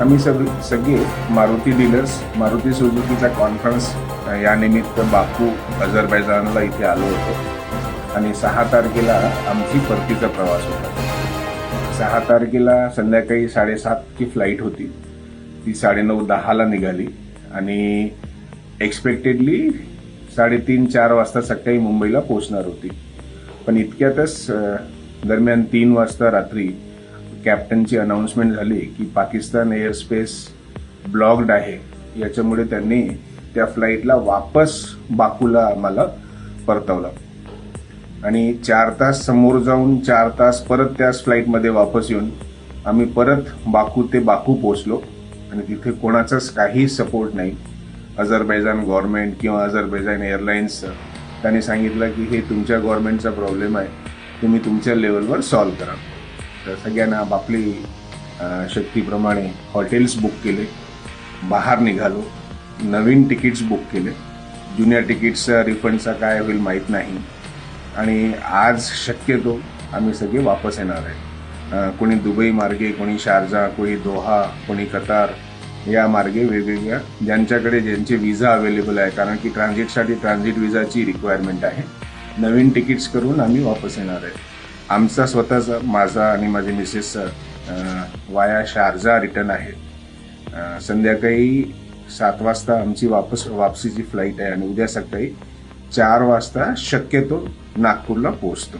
आम्ही सग सगळे मारुती डीलर्स मारुती सुझुकीचा कॉन्फरन्स यानिमित्त बाकू अझरबैजानला इथे आलो होतो. आणि सहा तारखेला आमची परतीचा प्रवास होता. सहा तारखेला संध्याकाळी साडेसातची फ्लाईट होती. ती साडेनऊ दहाला निघाली. आणि एक्सपेक्टेडली साडेतीन चार वाजता सकाळी मुंबईला पोचणार होती. पण इतक्यातच दरम्यान तीन वाजता रात्री कॅप्टनची अनाऊन्समेंट झाली की पाकिस्तान एअरस्पेस ब्लॉक्ड आहे. याच्यामुळे त्यांनी त्या फ्लाईटला वापस बाकूला आम्हाला परतवलं. आणि चार तास समोर जाऊन चार तास परत त्याच फ्लाईटमध्ये वापस येऊन आम्ही परत बाकू ते बाकू पोचलो आणि तिथे कोणाचाच काही सपोर्ट नाही. अझरबैजान गव्हर्नमेंट किंवा अझरबैजान एअरलाईन्सचं त्यांनी सांगितलं की हे तुमच्या गव्हर्नमेंटचा प्रॉब्लेम आहे. तुम्ही तुमच्या लेवलवर सॉल्व्ह करा. सगळ्यांना आपापली शक्तीप्रमाणे हॉटेल्स बुक केले. बाहेर निघालो. नवीन तिकीट्स बुक केले. जुन्या तिकीट्सचा रिफंडचा काय होईल माहीत नाही. आणि आज शक्यतो आम्ही सगळे वापस येणार आहे. कोणी दुबई मार्गे कोणी शारजा कोणी दोहा कोणी कतार या मार्गे वेगवेगळ्या ज्यांच्याकडे ज्यांचे विजा अवेलेबल आहे. कारण की ट्रान्झिटसाठी ट्रान्झिट विजाची रिक्वायरमेंट आहे. नवीन तिकीट्स करून आम्ही वापस येणार आहे. आमचा स्वतःचा माझा आणि माझे मिसेस वाया शारजा रिटर्न आहे. संध्याकाळी सात वाजता आमची वापस वापसीची फ्लाईट आहे आणि उद्या सकाळी चार वाजता शक्यतो नागपूरला पोहोचतो.